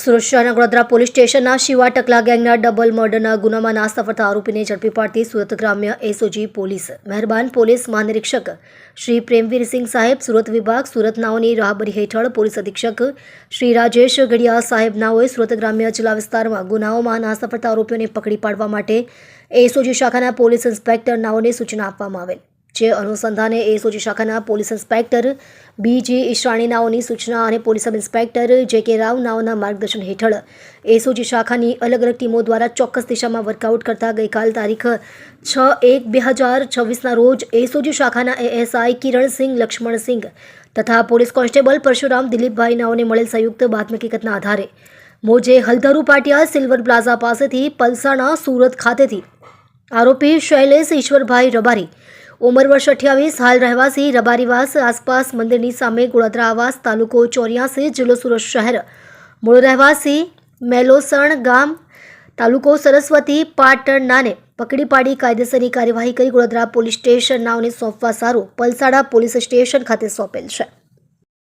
સુરત શહેરના ગોધરા પોલીસ સ્ટેશનના શિવા ટકલા ગેંગના ડબલ મર્ડરના ગુનામાં નાસ્તા આરોપીને ઝડપી પાડતી સુરત ગ્રામ્ય એસઓજી પોલીસ. મહેરબાન પોલીસ મહાનિરીક્ષક શ્રી પ્રેમવીરસિંહ સાહેબ, સુરત વિભાગ સુરત નાઓની રાહબરી હેઠળ પોલીસ અધિક્ષક શ્રી રાજેશ ગઢિયા સાહેબ નાઓએ સુરત ગ્રામ્ય જિલ્લા વિસ્તારમાં ગુનાઓમાં નાસ્તા આરોપીઓને પકડી પાડવા માટે એસઓજી શાખાના પોલીસ ઇન્સ્પેક્ટર નાઓને સૂચના આપવામાં આવેલ. જે અનુસંધાને એસઓજી શાખાના પોલીસ ઇન્સ્પેક્ટર બીજી ઈશાણી નાઓની સૂચના અને પોલીસ સબ ઇન્સ્પેક્ટર જે કે રાવ નાઓના માર્ગદર્શન હેઠળ એસઓજી શાખાની અલગ અલગ ટીમો દ્વારા ચોક્કસ દિશામાં વર્કઆઉટ કરતા ગઈકાલ તારીખ છ એક બે હજાર છવ્વીસના રોજ એસઓજી શાખાના એએસઆઈ કિરણસિંહ લક્ષ્મણસિંહ તથા પોલીસ કોન્સ્ટેબલ પરશુરામ દિલીપભાઈ નાઓને મળેલ સંયુક્ત બાતમી હકીકતના આધારે મોજે હલધરુ પાટિયા સિલ્વર પ્લાઝા પાસેથી પલસાણા સુરત ખાતેથી આરોપી શૈલેષ ઈશ્વરભાઈ રબારી ઉંમર વર્ષ અઠ્યાવીસ, હાલ રહેવાસી રબારીવાસ આસપાસ મંદિરની સામે ગોળાદરા આવાસ, તાલુકો ચોર્યાસી, જિલ્લો સુરત શહેર. મૂળ રહેવાસી મેલોસણ ગામ, તાલુકો સરસ્વતી, પાટણનાને પકડી પાડી કાયદેસરની કાર્યવાહી કરી ગોળાદરા પોલીસ સ્ટેશન નાવને સોંપવા સારું. પલસાડા પોલીસ સ્ટેશન ખાતે સોંપેલ છે.